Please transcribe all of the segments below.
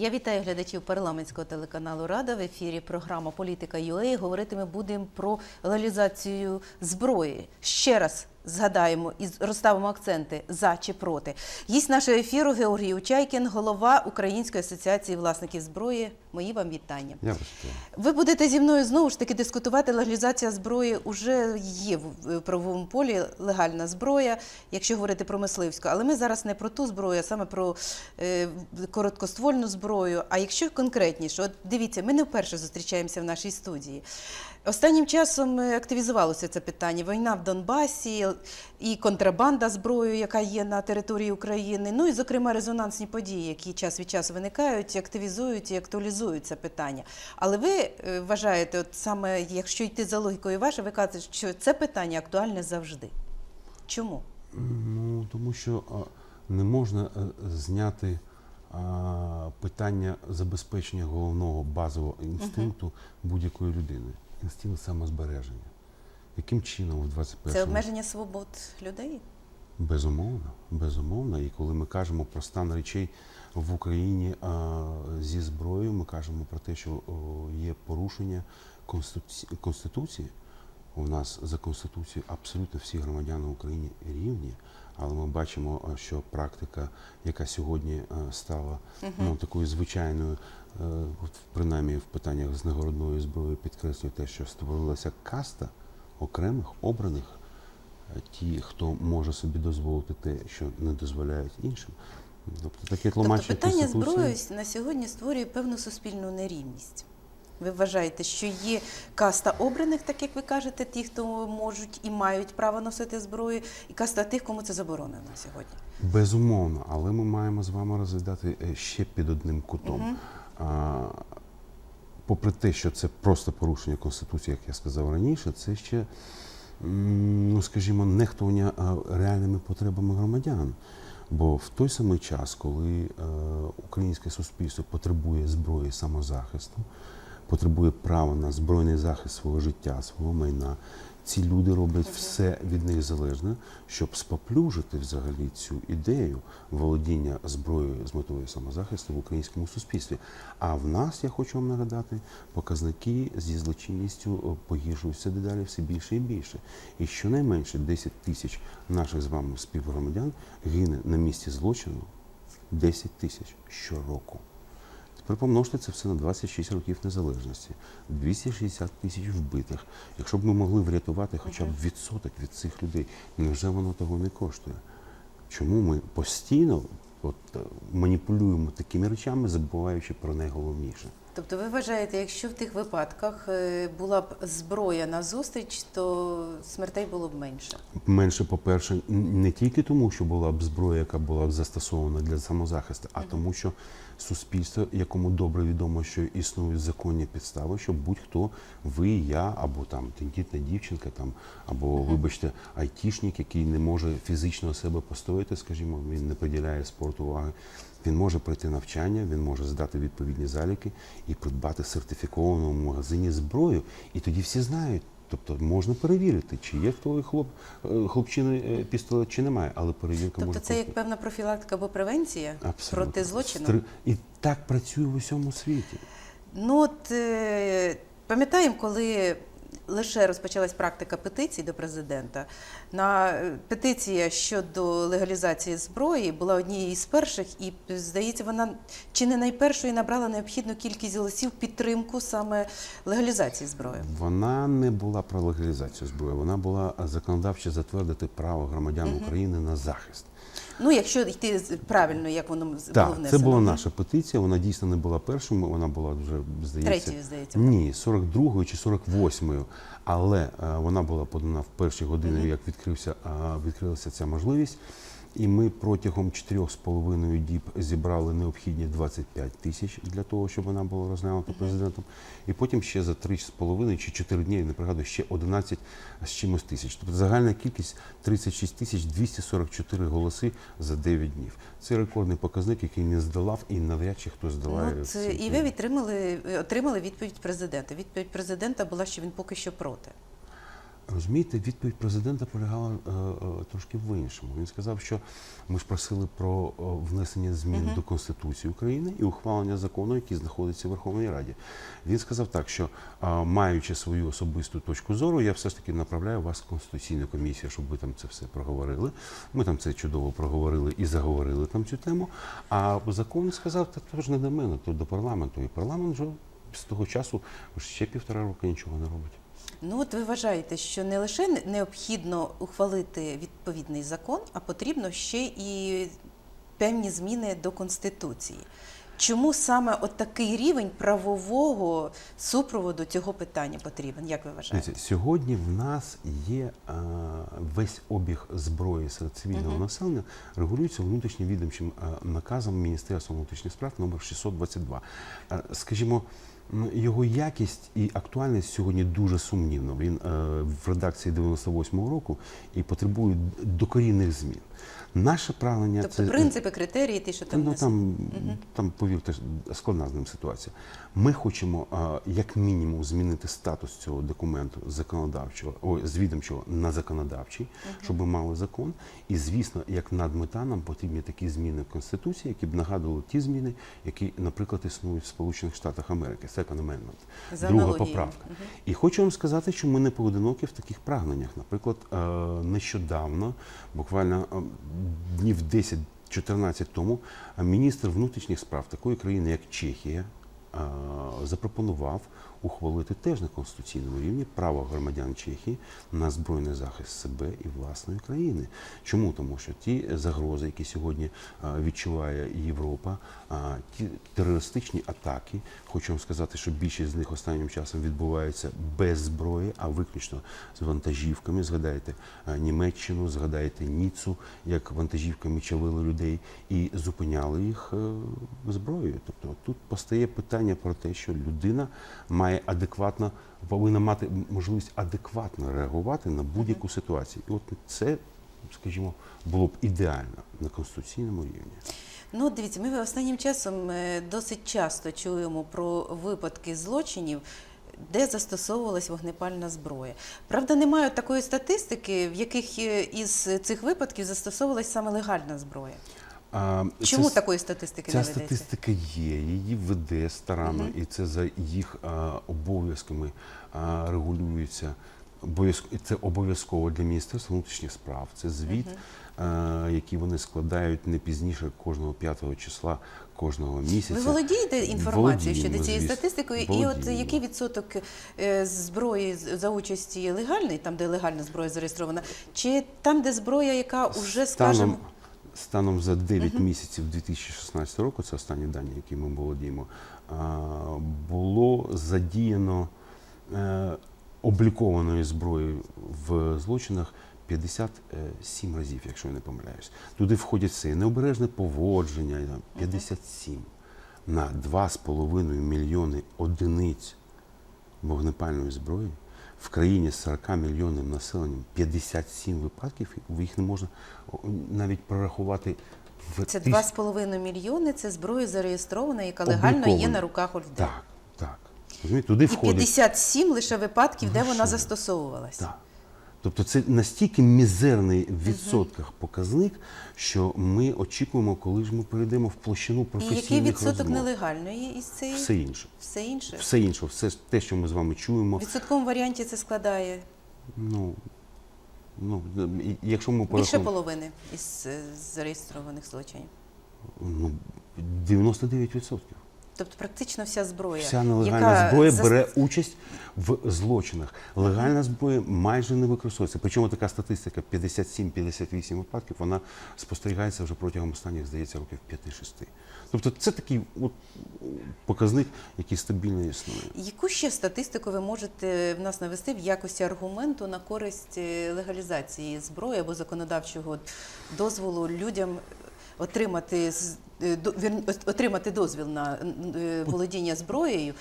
Я вітаю глядачів парламентського телеканалу Рада в ефірі. Програма Політика ЮЕ. Говорити ми будемо про легалізацію зброї. Ще раз згадаємо і розставимо акценти за чи проти. Гість нашого ефіру Георгій Учайкін, голова Української асоціації власників зброї. Мої вам вітання. Я. Ви будете зі мною знову ж таки дискутувати. Легалізація зброї вже є в правовому полі легальна зброя, якщо говорити про мисливську. Але ми зараз не про ту зброю, а саме про е, короткоствольну зброю. А якщо конкретніше, от дивіться, ми не вперше зустрічаємося в нашій студії. Останнім часом е, активізувалося це питання: війна в Донбасі і контрабанда зброєю, яка є на території України. Ну і, зокрема, резонансні події, які час від часу виникають, активізують і актуалізують це питання. Але ви е, вважаєте, от саме якщо йти за логікою вашою, ви кажете, що це питання актуальне завжди. Чому? Ну тому що не можна е, зняти питання забезпечення головного базового інстинкту будь-якої людини інстинкт самозбереження. Яким чином в 21 Це обмеження свобод людей? Безумовно, безумовно. І коли ми кажемо про стан речей в Україні а, зі зброєю, ми кажемо про те, що о, є порушення Конституції. Конституції. У нас за Конституцією абсолютно всі громадяни України рівні, але ми бачимо, що практика, яка сьогодні стала ну, такою звичайною, е, принаймні в питаннях з нагородною зброєю, підкреслює те, що створилася каста окремих обраних е, ті, хто може собі дозволити те, що не дозволяють іншим. Тобто таке Тобто питання зброї на сьогодні створює певну суспільну нерівність. Ви вважаєте, що є каста обраних, так як ви кажете, ті, хто можуть і мають право носити зброю, і каста тих, кому це заборонено сьогодні. Безумовно, але ми маємо з вами розглядати е, ще під одним кутом. А, попри те, що це просто порушення Конституції, як я сказав раніше, це ще, ну скажімо, нехтування реальними потребами громадян. Бо в той самий час, коли е, українське суспільство потребує зброї самозахисту, потребує права на збройний захист свого життя, свого майна, ці люди роблять все від них залежне, щоб споплюжити взагалі цю ідею володіння зброєю з метою самозахисту в українському суспільстві. А в нас, я хочу вам нагадати, показники зі злочинністю погіршуються дедалі все більше і більше. І щонайменше 10 тисяч наших з вами співгромадян гине на місці злочину 10 тисяч щороку. Тепер помножте це все на 26 років незалежності, 260 тисяч вбитих. Якщо б ми могли врятувати хоча б відсоток від цих людей, невже воно того не коштує? Чому ми постійно от, е, маніпулюємо такими речами, забуваючи про найголовніше? Тобто, ви вважаєте, якщо в тих випадках е, була б зброя на зустріч, то смертей було б менше. Менше, по-перше, не тільки тому, що була б зброя, яка була б застосована для самозахисту, а тому, що суспільство, якому добре відомо, що існують законні підстави, що будь-хто, ви, я, або там тендітна дівчинка, там, або, вибачте, айтішник, який не може фізично себе постояти, скажімо, він не приділяє спорту уваги. Він може пройти навчання, він може здати відповідні заліки і придбати сертифіковану в магазині зброю. І тоді всі знають. Тобто можна перевірити, чи є в того хлоп, е, хлопчини е, пістолет, чи немає, але перевірка Тобто, може це як певна профілактика або превенція Абсолютно. проти злочину. Стри- І так працює в усьому світі. Ну от е, пам'ятаємо, коли лише розпочалась практика петицій до президента. На е, петиція щодо легалізації зброї була однією із перших, і здається, вона чи не найпершою набрала необхідну кількість голосів підтримку саме легалізації зброї. Вона не була про легалізацію зброї, вона була законодавчо затвердити право громадян України на захист. Ну, якщо йти правильно, як воно було Так, внесено. це була наша петиція. Вона дійсно не була першою. Вона була вже здається Третьою, здається. Ні, 42-ю чи 48-ю. Але а, вона була подана в перші години, як відкрився, а, відкрилася ця можливість. І ми протягом 4,5 діб зібрали необхідні 25 тисяч для того, щоб вона була розглянута президентом. І потім ще за 3,5 чи 4 дні, я не пригадую, ще 11 з чимось тисяч. Тобто загальна кількість 36 тисяч 244 голоси за 9 днів. Це рекордний показник, який не здолав і навряд чи хто здолає. Ну, це, і ви відтримали, отримали відповідь президента. Відповідь президента була, що він поки що проти. Розумієте, відповідь президента полягала е, е, трошки в іншому. Він сказав, що ми ж просили про е, внесення змін до Конституції України і ухвалення закону, який знаходиться в Верховній Раді. Він сказав так, що е, маючи свою особисту точку зору, я все ж таки направляю вас в Конституційну комісію, щоб ви там це все проговорили. Ми там це чудово проговорили і заговорили там цю тему. А закон сказав, та то ж не до мене, то до парламенту. І парламент вже з того часу ще півтора року нічого не робить. Ну от ви вважаєте, що не лише необхідно ухвалити відповідний закон, а потрібно ще і певні зміни до Конституції. Чому саме от такий рівень правового супроводу цього питання потрібен? Як ви вважаєте? Сьогодні в нас є е, весь обіг зброї серед цивільного населення регулюється внутрішньовідомчим е, наказом Міністерства внутрішніх справ номер 622. Е, скажімо, його якість і актуальність сьогодні дуже сумнівна. Він е, в редакції 98-го року і потребує докорінних змін. Наше прагнення Тобто це принципи, критерії, ті, що там ну, там, там, повірте, складна з ним ситуація. Ми хочемо, а, як мінімум, змінити статус цього документу законодавчого, ой, з відомчого на законодавчий, щоб ми мали закон. І, звісно, як надмета, нам потрібні такі зміни в Конституції, які б нагадували ті зміни, які, наприклад, існують в Сполучених Штатах Америки. Second Amendment. За Друга аналогією. поправка. І хочу вам сказати, що ми не поодинокі в таких прагненнях. Наприклад, е, нещодавно, буквально е, днів 10-14 тому, е, міністр внутрішніх справ такої країни, як Чехія, е, запропонував ухвалити теж на конституційному рівні право громадян Чехії на збройний захист себе і власної країни. Чому? Тому що ті загрози, які сьогодні е, відчуває Європа, ті терористичні атаки, хочу вам сказати, що більшість з них останнім часом відбуваються без зброї, а виключно з вантажівками. Згадайте е, Німеччину, згадайте Ніцу, як вантажівками чавили людей і зупиняли їх е, зброєю. Тобто тут постає питання про те, що людина має адекватно повинна мати можливість адекватно реагувати на будь-яку ситуацію. І от це, скажімо, було б ідеально на конституційному рівні. Ну, дивіться, ми останнім часом е, досить часто чуємо про випадки злочинів. Де застосовувалась вогнепальна зброя. Правда, немає такої статистики, в яких е, із цих випадків застосовувалась саме легальна зброя. Чому це- такої статистики Ця не ведеться? статистика є, її веде старанно, і це за їх обов'язками регулюється. Це обов'язково для Міністерства внутрішніх справ. Це звіт, а, який вони складають не пізніше кожного п'ятого числа кожного місяця. Ви володієте інформацією щодо цієї статистикою? І от який відсоток е, зброї за участі легальної, там де легальна зброя зареєстрована, чи там, де зброя, яка вже скажімо, Станом, за 9 місяців 2016 року, це останні дані, які ми володіємо, було задіяно е, облікованої зброї в злочинах 57 разів, якщо я не помиляюсь. Туди входять все необережне поводження, і там 57 на 2,5 мільйони одиниць вогнепальної зброї в країні з 40 мільйонним населенням 57 випадків, їх не можна навіть прорахувати в це тисяч- 2,5 мільйони, це зброя зареєстрована, яка легально є на руках у людей. Так, так. Розумієте, туди І входить. 57 лише випадків, де Ну, вона застосовувалася. застосовувалась. Так. Тобто це настільки мізерний в відсотках показник, що ми очікуємо, коли ж ми перейдемо в площину І який відсоток розмов. нелегальної із цієї? Все інше. Все інше? Все інше, все те, що ми з вами чуємо. В відсотковому варіанті це складає Ну, ну, якщо ми більше половини із е, зареєстрованих злочинів. ну, 99%. Тобто практично вся зброя. Вся нелегальна яка зброя бере участь в злочинах. Легальна зброя майже не використовується. Причому така статистика 57-58 випадків, вона спостерігається вже протягом останніх, здається, років 5-6. Тобто це такий от показник, який стабільно існує. Яку ще статистику ви можете в нас навести в якості аргументу на користь е, легалізації зброї або законодавчого дозволу людям отримати е, отримати дозвіл на е, володіння зброєю?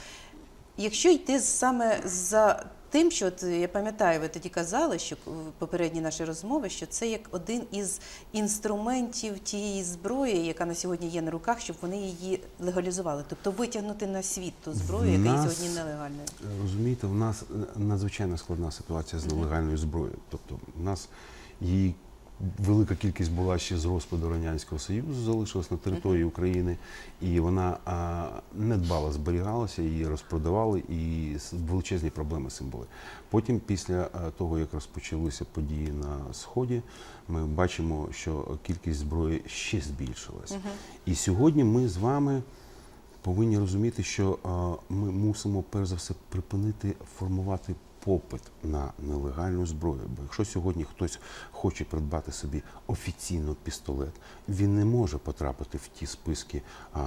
Якщо йти саме за тим, що от, я пам'ятаю, ви тоді казали, що в попередній нашій розмови, що це як один із інструментів тієї зброї, яка на сьогодні є на руках, щоб вони її легалізували, тобто витягнути на світ ту зброю, яка є сьогодні нелегальною. Розумієте, в нас е, надзвичайно складна ситуація з нелегальною зброєю. Тобто, в нас її велика кількість була ще з розпаду Радянського Союзу, залишилась на території України, і вона недбало зберігалася, її розпродавали, і величезні проблеми з цим були. Потім, після того, як розпочалися події на Сході, ми бачимо, що кількість зброї ще збільшилась. І сьогодні ми з вами повинні розуміти, що ми мусимо перш за все припинити формувати попит на нелегальну зброю. Бо якщо сьогодні хтось хоче придбати собі офіційно пістолет, він не може потрапити в ті списки а,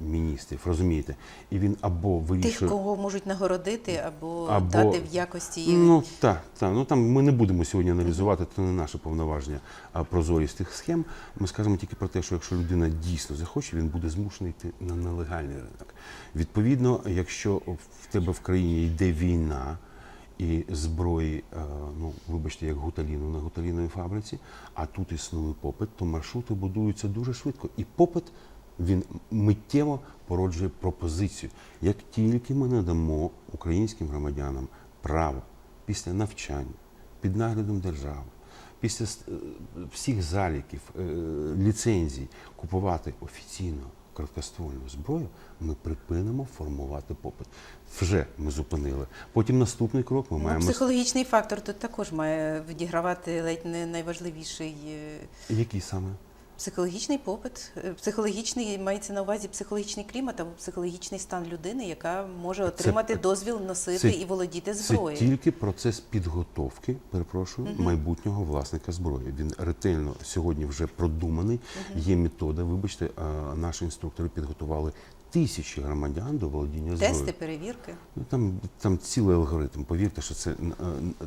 міністрів, розумієте? І він або Тих, кого можуть нагородити або, Або- дати в якості Ну так, так. Ну там ми не будемо сьогодні аналізувати, це не наше повноваження, а прозорість тих схем. Ми скажемо тільки про те, що якщо людина дійсно захоче, він буде змушений йти на нелегальний ринок. Відповідно, якщо в тебе в країні йде війна. І зброї, е, ну вибачте, як гуталіну на гуталіновій фабриці, а тут існує попит, то маршрути будуються дуже швидко. І попит він миттєво породжує пропозицію. Як тільки ми надамо українським громадянам право після навчання під наглядом держави, після е, всіх заліків, е, ліцензій купувати офіційно короткоствольну зброю, ми припинимо формувати попит. Вже ми зупинили. Потім наступний крок ми Ну, маємо психологічний фактор тут також має відігравати ледь не найважливіший е, який саме? Психологічний попит. Е, Психологічний мається на увазі психологічний клімат або психологічний стан людини, яка може отримати дозвіл носити це- і володіти Це зброєю. тільки процес підготовки, перепрошую, майбутнього власника зброї. Він ретельно сьогодні вже продуманий. Є метода. Вибачте, наші інструктори підготували тисячі громадян до володіння зброєю. Тести, перевірки. Ну, там, там цілий алгоритм. Повірте, що це е,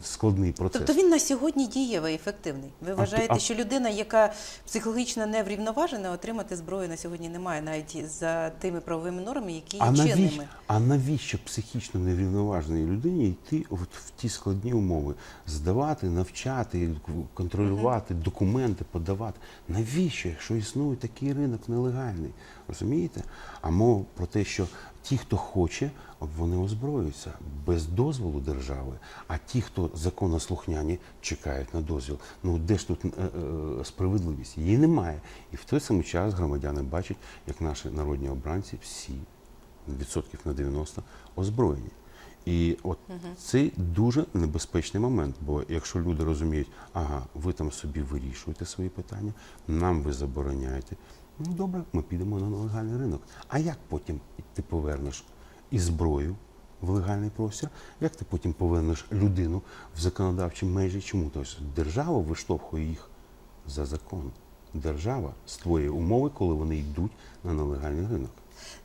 складний процес. Тобто він на сьогодні дієвий, ефективний. Ви вважаєте, а- що людина, яка психологічно не врівноважена, отримати зброю на сьогодні немає, навіть за тими правовими нормами, які є А навіщо, чинними. а навіщо психічно неврівноваженій людині йти от в ті складні умови? Здавати, навчати, контролювати, документи подавати. Навіщо, якщо існує такий ринок нелегальний? Розумієте? А мова про те, що ті, хто хоче, вони озброюються без дозволу держави, а ті, хто законослухняні, чекають на дозвіл. Ну де ж тут е, е, справедливість? Її немає. І в той самий час громадяни бачать, як наші народні обранці всі відсотків на 90 озброєні. І от це дуже небезпечний момент, бо якщо люди розуміють, ага, ви там собі вирішуєте свої питання, нам ви забороняєте. Ну добре, ми підемо на нелегальний ринок. А як потім ти повернеш і зброю в легальний простір? Як ти потім повернеш людину в законодавчі межі? Чому? Тобто держава виштовхує їх за закон. Держава створює умови, коли вони йдуть на нелегальний ринок.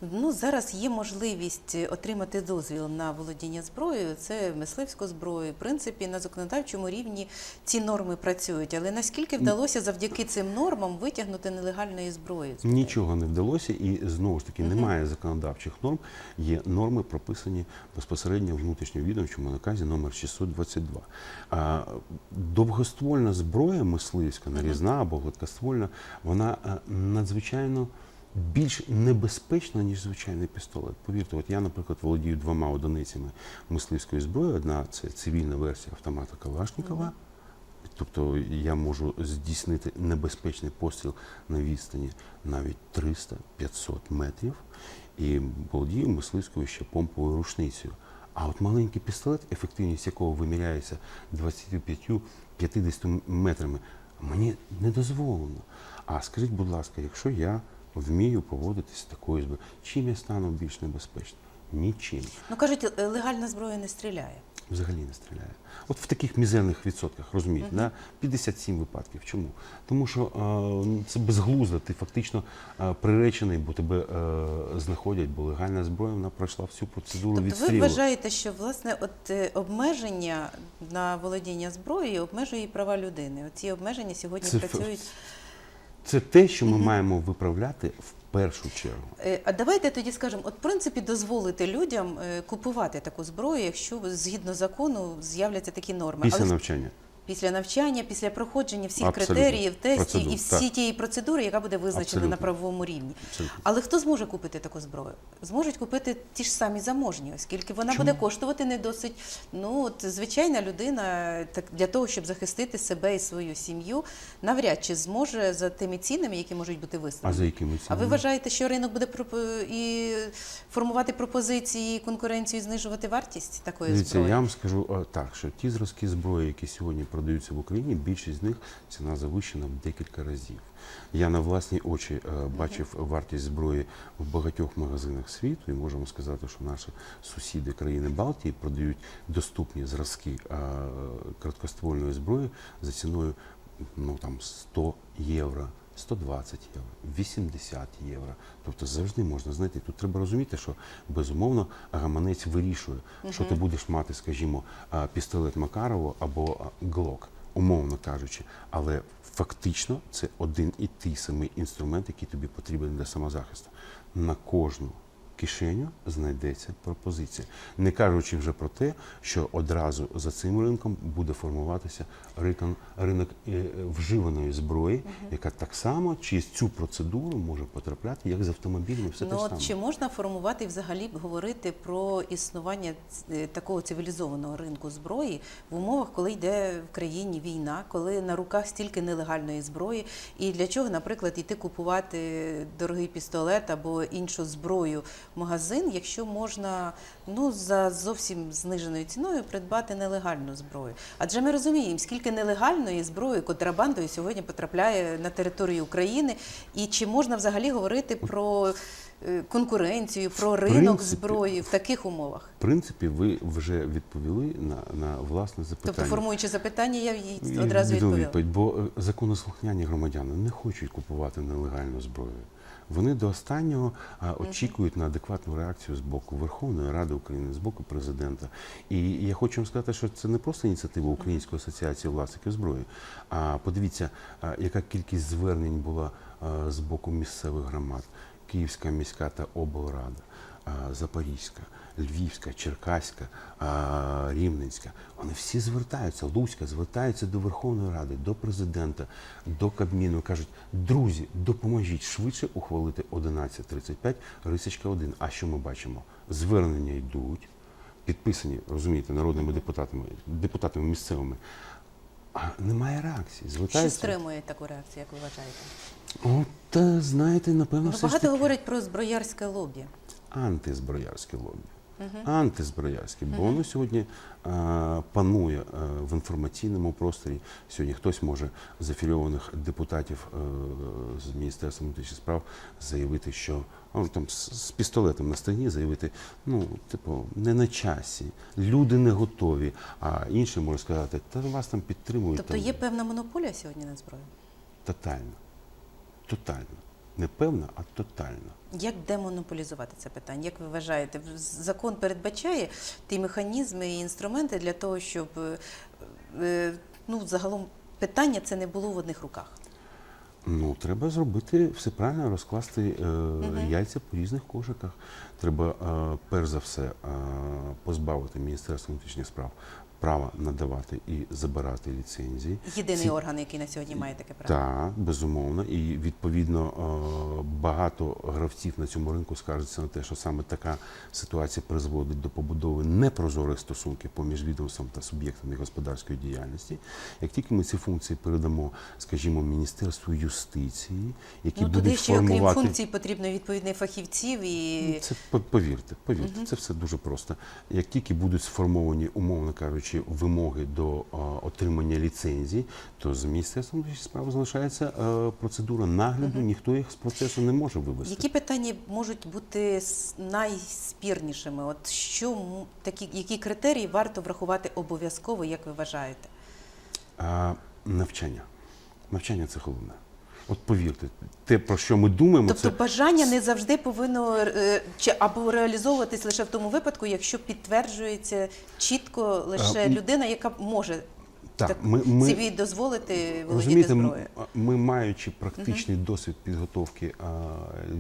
Ну зараз є можливість отримати дозвіл на володіння зброєю. Це мисливську зброю. В принципі, на законодавчому рівні ці норми працюють. Але наскільки вдалося завдяки цим нормам витягнути нелегальної зброї? Нічого не вдалося, і знову ж таки немає законодавчих норм. Є норми, прописані безпосередньо в внутрішньовідомчому наказі номер 622. А, довгоствольна зброя мисливська, нарізна або гладкоствольна, вона е, надзвичайно. Більш небезпечна, ніж звичайний пістолет. Повірте, от я, наприклад, володію двома одиницями мисливської зброї. Одна це цивільна версія автомата Калашникова, Тобто я можу здійснити небезпечний постріл на відстані навіть 300-500 метрів і володію мисливською ще помповою рушницею. А от маленький пістолет, ефективність якого виміряється 25-50 метрами, мені не дозволено. А скажіть, будь ласка, якщо я вмію поводитись з такою зброєю, чим я стану більш небезпечним? Нічим. Ну кажуть, е, легальна зброя не стріляє. Взагалі не стріляє. От в таких мізерних відсотках, розумієте, да? 57 випадків. Чому? Тому що е, це безглуздо, ти фактично е, приречений, бо тебе е, знаходять, бо легальна зброя вона пройшла всю процедуру Тобто ви вважаєте, що власне от е, обмеження на володіння зброєю обмежує і права людини. Оці обмеження сьогодні Це ф- працюють. Це те, що ми маємо виправляти в першу чергу. Е, А давайте тоді скажемо, от в принципі дозволити людям е, купувати таку зброю, якщо згідно закону з'являться такі норми. Після Але навчання. Після навчання, після проходження всіх Абсолютно. критеріїв, тестів Процедур, і всі так. тієї процедури, яка буде визначена Абсолютно. на правовому рівні. Абсолютно. Але хто зможе купити таку зброю? Зможуть купити ті ж самі заможні, оскільки вона Чому? буде коштувати не досить. Ну от звичайна людина, так для того, щоб захистити себе і свою сім'ю, навряд чи зможе за тими цінами, які можуть бути А за якими А ви вважаєте, що ринок буде і формувати пропозиції, конкуренцію, і знижувати вартість такої Дивіться, зброї? я вам скажу так, що ті зразки зброї, які сьогодні продаються в Україні, більшість з них ціна завищена в декілька разів. Я на власні очі е, бачив вартість зброї в багатьох магазинах світу, і можемо сказати, що наші сусіди країни Балтії продають доступні зразки е, короткоствольної зброї за ціною ну там 100 євро. 120 євро, 80 євро. Тобто завжди можна знайти. Тут треба розуміти, що безумовно гаманець вирішує, що ти будеш мати, скажімо, пістолет Макарова або Глок, умовно кажучи. Але фактично це один і той самий інструмент, який тобі потрібен для самозахисту. На кожну кишеню знайдеться пропозиція, не кажучи вже про те, що одразу за цим ринком буде формуватися ринок, ринок е, вживаної зброї, яка так само через цю процедуру може потрапляти, як з автомобілями, все те Ну, саме. чи можна формувати і взагалі говорити про існування такого цивілізованого ринку зброї в умовах, коли йде в країні війна, коли на руках стільки нелегальної зброї, і для чого, наприклад, йти купувати дорогий пістолет або іншу зброю магазин, якщо можна ну за зовсім зниженою ціною придбати нелегальну зброю? Адже ми розуміємо, скільки нелегальної зброї контрабандою сьогодні потрапляє на територію України, і чи можна взагалі говорити про е, конкуренцію, про ринок принципі, зброї в таких умовах? В принципі, ви вже відповіли на, на власне запитання. Тобто, формуючи запитання, я їй одразу відповіла. відповідь, бо е, законослухняні громадяни не хочуть купувати нелегальну зброю. Вони до останнього очікують на адекватну реакцію з боку Верховної Ради України, з боку президента. І я хочу вам сказати, що це не просто ініціатива Української асоціації власників зброї. А подивіться, яка кількість звернень була з боку місцевих громад, Київська міська та облрада. Запорізька, Львівська, Черкаська, Рівненська. Вони всі звертаються, Луцька звертаються до Верховної Ради, до президента, до Кабміну. Кажуть, друзі, допоможіть швидше ухвалити 11.35 рисочка 1. А що ми бачимо? Звернення йдуть, підписані, розумієте, народними депутатами, депутатами місцевими. А немає реакції. Що стримує таку реакцію, як ви вважаєте? От, е, знаєте, напевно, Ну, все багато говорять про зброярське лобі. Антизброярське лобі. Антизброярське, бо воно сьогодні е, панує е, в інформаційному просторі. Сьогодні хтось може з афільованих депутатів е, з Міністерства внутрішніх справ заявити, що ну, там з, пістолетом на стегні заявити, ну, типу, не на часі, люди не готові. А інший може сказати, та вас там підтримують. Тобто там, є певна монополія сьогодні на зброю. Тотально. Тотально. Не певна, а тотально. Як демонополізувати це питання? Як ви вважаєте, закон передбачає ті механізми і інструменти для того, щоб е, е, ну, загалом питання це не було в одних руках? Ну, треба зробити все правильно, розкласти е, яйця по різних кошиках. Треба, е, перш за все, е, позбавити Міністерство внутрішніх справ права надавати і забирати ліцензії. Єдиний Ці- орган, який на сьогодні має таке право. Так, безумовно. І відповідно е, багато гравців на цьому ринку скаржаться на те, що саме така ситуація призводить до побудови непрозорих стосунків поміж відомством та суб'єктами господарської діяльності. Як тільки ми ці функції передамо, скажімо, Міністерству юстиції, які Ну, туди будуть ще, окрім функцій, потрібно відповідних фахівців і це по- повірте, повірте, це все дуже просто. Як тільки будуть сформовані, умовно кажучи, вимоги до отримання ліцензії, то з міністерством внутрішніх справ залишається е, процедура нагляду. Ніхто їх з процесу не може вивести. які питання можуть бути найспірнішими? От що такі, які критерії варто врахувати обов'язково, як ви вважаєте? А, навчання. Навчання це головне. От повірте, те, про що ми думаємо, Тобто це бажання не завжди повинно е, чи або реалізовуватись лише в тому випадку, якщо підтверджується чітко лише А, людина, яка може Так, так, ми- ми- собі дозволити володіти зброєю? ми маючи практичний досвід підготовки а,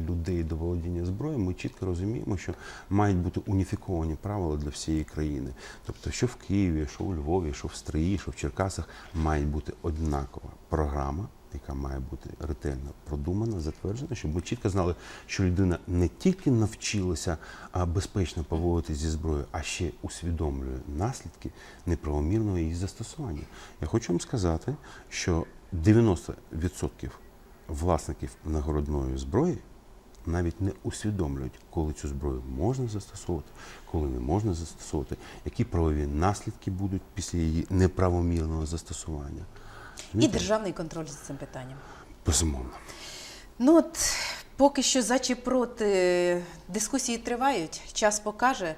людей до володіння зброєю, ми чітко розуміємо, що мають бути уніфіковані правила для всієї країни. Тобто, що в Києві, що у Львові, що в Стрії, що в Черкасах, має бути однакова програма. Яка має бути ретельно продумана, затверджена, щоб ми чітко знали, що людина не тільки навчилася безпечно поводитися зі зброєю, а ще усвідомлює наслідки неправомірного її застосування. Я хочу вам сказати, що 90% власників нагородної зброї навіть не усвідомлюють, коли цю зброю можна застосовувати, коли не можна застосовувати, які правові наслідки будуть після її неправомірного застосування. І державний контроль за цим питанням. Безумовно. Ну от поки що за чи проти дискусії тривають. Час покаже,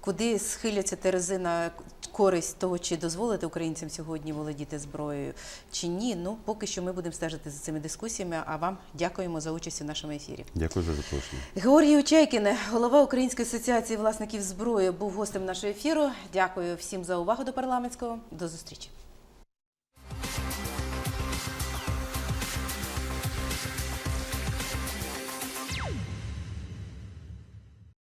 куди схиляться терези на користь того, чи дозволити українцям сьогодні володіти зброєю чи ні. Ну поки що ми будемо стежити за цими дискусіями. А вам дякуємо за участь у нашому ефірі. Дякую за запрошення. Георгій Учайкін, голова Української асоціації власників зброї, був гостем нашого ефіру. Дякую всім за увагу до парламентського. До зустрічі.